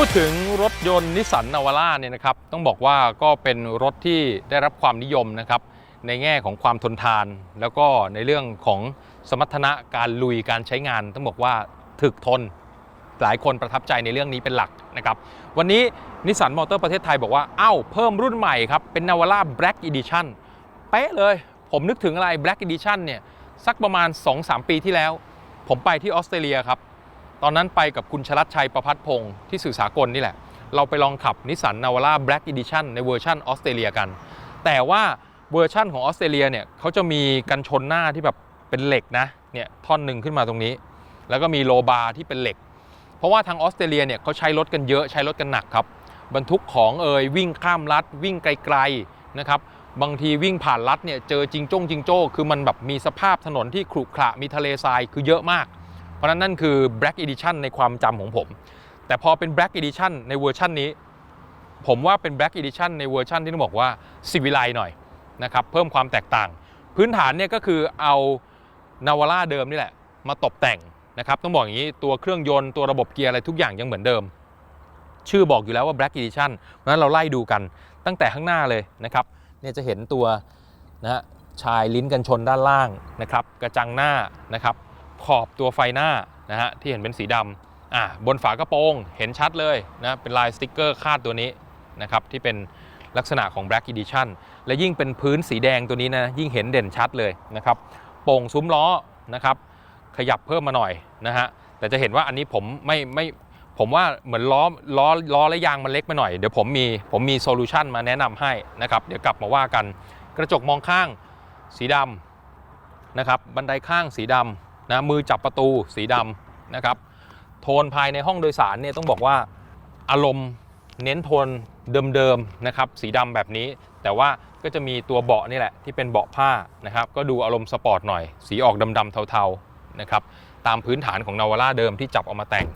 พูดถึงรถยนต์นิสสันนาวาร่าเนี่ยนะครับต้องบอกว่าก็เป็นรถที่ได้รับความนิยมนะครับในแง่ของความทนทาน แล้วก็ในเรื่องของสมรรถนะการลุยการใช้งาน ต้องบอกว่าถึกทนหลายคนประทับใจในเรื่องนี้เป็นหลักนะครับวันนี้นิสสันมอเตอร์ประเทศไทยบอกว่าเอ้าเพิ่มรุ่นใหม่ครับเป็นนาวาร่า Black Edition เป๊ะเลย ผมนึกถึงอะไร Black Edition เนี่ยสักประมาณ 2-3 ปีที่แล้ว ผมไปที่ออสเตรเลียครับ ตอนนั้นไปกับคุณชลัดชัยประพัฒพงศ์ที่สื่อสากลนี่แหละ เราไปลองขับนิสสันนาวาร่า Black Edition ในเวอร์ชันออสเตรเลียกัน แต่ว่าเวอร์ชันของออสเตรเลียเนี่ยเขาจะมีกันชนหน้าที่แบบเป็นเหล็กนะเนี่ยท่อนหนึ่งขึ้นมาตรงนี้ แล้วก็มีโลบาร์ที่เป็นเหล็ก เพราะว่าทางออสเตรเลียเนี่ยเขาใช้รถกันเยอะใช้รถกันหนักครับบรรทุกของเอ่ยวิ่งข้ามลัดวิ่งไกลๆนะครับบางทีวิ่งผ่านลัดเนี่ยเจอจิงจ้งจิงโจ้คือมันแบบมีสภาพถนนที่ขรุขระมีทะเลทรายคือเยอะมาก เพราะฉะนั้นนั่นคือ Black Edition ในความจำของผม แต่พอเป็น Black Edition ในเวอร์ชันนี้ ผมว่าเป็น Black Edition ในเวอร์ชันที่ต้องบอกว่าสิวิไลหน่อยนะครับเพิ่มความแตกต่าง พื้นฐานเนี่ยก็คือเอานาวาร่าเดิมนี่แหละ มาตกแต่งนะครับต้องบอกอย่างนี้ตัวเครื่องยนต์ตัวระบบเกียร์อะไรทุกอย่างยังเหมือนเดิม ชื่อบอกอยู่แล้วว่า Black Edition เพราะฉะนั้นเราไล่ดูกันตั้งแต่ข้างหน้าเลยนะครับเนี่ยจะเห็นตัวนะฮะชายลิ้นกันชนด้านล่างนะครับกระจังหน้านะครับ ขอบตัวไฟหน้านะฮะที่เห็นเป็นสีดำอ่าบนฝากระโปรงเห็นชัดเลยนะเป็นลายสติ๊กเกอร์คาดตัวนี้นะครับที่เป็นลักษณะของ Black Edition และยิ่งเป็นพื้นสีแดงตัวนี้นะยิ่งเห็นเด่นชัดเลยนะครับโป่งซุ้มล้อนะครับขยับเพิ่มมาหน่อยนะฮะแต่จะเห็นว่าอันนี้ผมไม่ไม่ผมว่าเหมือนล้อล้อล้อและยางมันเล็กไปหน่อย เดี๋ยวผมมีผมมีโซลูชันมาแนะนำให้นะครับเดี๋ยวกลับมาว่ากัน กระจกมองข้างสีดำนะครับบันไดข้างสีดำ นะมือจับประตูสีดำนะครับโทนภายในห้องโดยสารเนี่ยต้องบอกว่าอารมณ์เน้นโทนเดิมๆนะครับสีดำแบบนี้ แต่ว่าก็จะมีตัวเบาะนี่แหละที่เป็นเบาะผ้านะครับก็ดูอารมณ์สปอร์ตหน่อย สีออกดำๆเทาๆนะครับตามพื้นฐานของนาวาร่าเดิมที่จับเออกมาแต่ง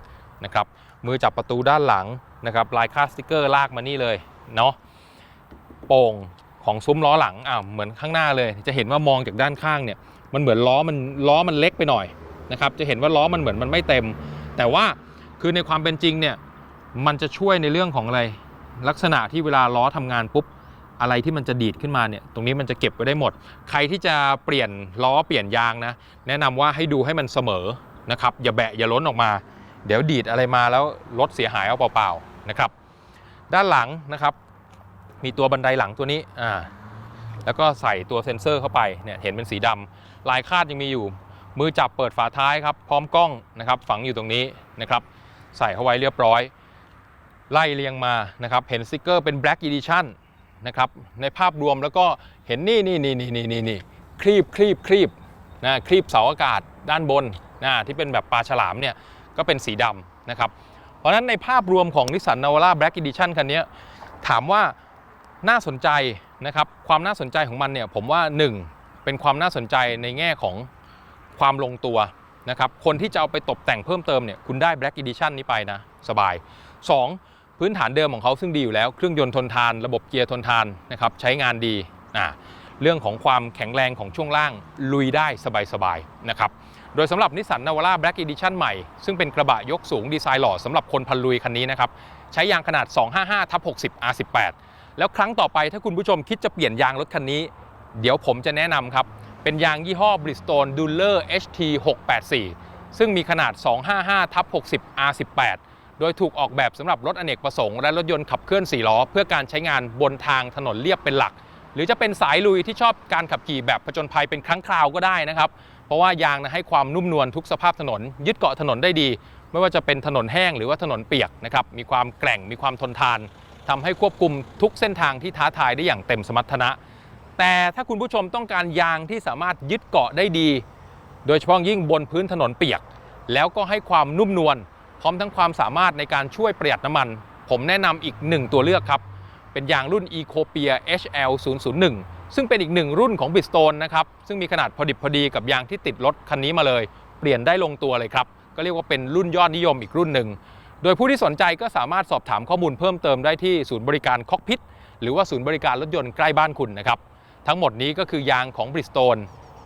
นะครับมือจับประตูด้านหลังนะครับลายค่าสติกเกอร์ลากมานี่เลยเนาะโป่งของซุ้มล้อหลังอ่าเหมือนข้างหน้าเลย จะเห็นว่ามองจากด้านข้างเนี่ย มันเหมือนล้อมันล้อมันเล็กไปหน่อยนะครับจะเห็นว่าล้อมันเหมือนมันไม่เต็ม แต่ว่าคือในความเป็นจริงเนี่ยมันจะช่วยในเรื่องของอะไรลักษณะที่เวลาล้อทำงานปุ๊บอะไรที่มันจะดีดขึ้นมาเนี่ยตรงนี้มันจะเก็บไว้ได้หมด ใครที่จะเปลี่ยนล้อเปลี่ยนยางนะ แนะนำว่าให้ดูให้มันเสมอนะครับอย่าแบะอย่าล้นออกมา เดี๋ยวดีดอะไรมาแล้วรถเสียหายเอาเปล่าๆนะครับ ด้านหลังนะครับ มีตัวบันไดหลังตัวนี้อ่า แล้วก็ใส่ตัวเซ็นเซอร์เข้าไปเนี่ยเห็นเป็นสีดำลายคาดยังมีอยู่ มือจับเปิดฝาท้ายครับพร้อมกล้องนะครับฝังอยู่ตรงนี้นะครับใส่เข้าไว้เรียบร้อย ไล่เรียงมานะครับเห็นสติกเกอร์เป็น Black Edition นะครับในภาพรวมแล้วก็เห็นนี่นี่นี่นี่นี่นี่นี่ครีบครีบครีบนะครีบเสาอากาศด้านบนนะที่เป็นแบบปลาฉลามเนี่ยก็เป็นสีดำนะครับเพราะฉะนั้นในภาพรวมของ Nissan Navara Black Edition คันนี้ถามว่า น่าสนใจนะครับความน่าสนใจของมันเนี่ยผมว่า 1 เป็นความน่าสนใจในแง่ของความลงตัวนะครับคนที่จะเอาไปตกแต่งเพิ่มเติมเนี่ยคุณได้ Black Edition นี้ไปนะ สบาย 2. พื้นฐานเดิมของเขาซึ่งดีอยู่แล้ว เครื่องยนต์ทนทาน ระบบเกียร์ทนทานนะครับใช้งานดีอ่าเรื่องของความแข็งแรงของช่วงล่างลุยได้สบายๆนะครับโดยสำหรับนิสสันนาวาร่า Black Edition ใหม่ ซึ่งเป็นกระบะยกสูงดีไซน์หล่อสำหรับคนพันลุยคันนี้นะครับ ใช้ยางขนาด 255ทับ60 R18 แล้วครั้งต่อไปถ้าคุณผู้ชมคิดจะเปลี่ยนยางรถคันนี้ เดี๋ยวผมจะแนะนำครับ เป็นยางยี่ห้อ Bridgestone Dueler HT 684ซึ่งมีขนาด 255ทับ60 R18 โดยถูกออกแบบสำหรับรถอเนกประสงค์และรถยนต์ขับเคลื่อน4ล้อ เพื่อการใช้งานบนทางถนนเรียบเป็นหลัก หรือจะเป็นสายลุยที่ชอบการขับขี่แบบผจญภัยเป็นครั้งคราวก็ได้นะครับ เพราะว่ายางนะให้ความนุ่มนวลทุกสภาพถนน ยึดเกาะถนนได้ดี ไม่ว่าจะเป็นถนนแห้งหรือว่าถนนเปียกนะครับมีความแกร่งมีความทนทาน ทำให้ควบคุมทุกเส้นทางที่ท้าทายได้อย่างเต็มสมรรถนะ แต่ถ้าคุณผู้ชมต้องการยางที่สามารถยึดเกาะได้ดี โดยเฉพาะยิ่งบนพื้นถนนเปียก แล้วก็ให้ความนุ่มนวลพร้อมทั้งความสามารถในการช่วยประหยัดน้ำมัน ผมแนะนำอีกหนึ่งตัวเลือกครับ เป็นยางรุ่น Ecopia HL 001ซึ่งเป็นอีกหนึ่งรุ่นของ Bridgestone นะครับ ซึ่งมีขนาดพอดิบพอดีกับยางที่ติดรถคันนี้มาเลย เปลี่ยนได้ลงตัวเลยครับ ก็เรียกว่าเป็นรุ่นยอดนิยมอีกรุ่นหนึ่ง โดยผู้ที่สนใจก็สามารถสอบถามข้อมูลเพิ่มเติมได้ที่ศูนย์บริการคอกพิทหรือว่าศูนย์บริการรถยนต์ใกล้บ้านคุณนะครับ ทั้งหมดนี้ก็คือยางของ Bridgestone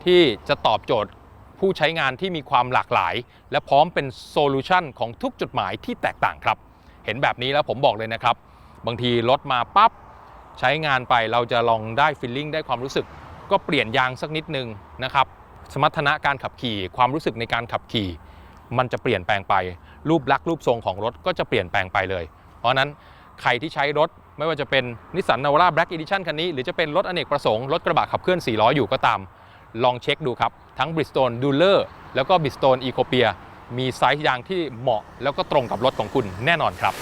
ที่จะตอบโจทย์ผู้ใช้งานที่มีความหลากหลาย และพร้อมเป็นโซลูชันของทุกจุดหมายที่แตกต่างครับ เห็นแบบนี้แล้วผมบอกเลยนะครับ บางทีรถมาปั๊บใช้งานไปเราจะลองได้ฟีลลิ่งได้ความรู้สึก ก็เปลี่ยนยางสักนิดนึงนะครับสมรรถนะการขับขี่ ความรู้สึกในการขับขี่ มันจะเปลี่ยนแปลงไป รูปลักษณ์รูปทรงของรถก็จะเปลี่ยนแปลงไปเลย เพราะฉะนั้นใครที่ใช้รถไม่ว่าจะเป็นนิสสันนาวาร่าแบล็กอีดิชันคันนี้ หรือจะเป็นรถอเนกประสงค์รถกระบะขับเคลื่อน 4 ล้ออยู่ก็ตาม ลองเช็คดูครับ ทั้ง Bridgestone d u l e r แล้วก็ Bridgestone Ecopia มีไซส์ยางที่เหมาะแล้วก็ตรงกับรถของคุณแน่นอนครับ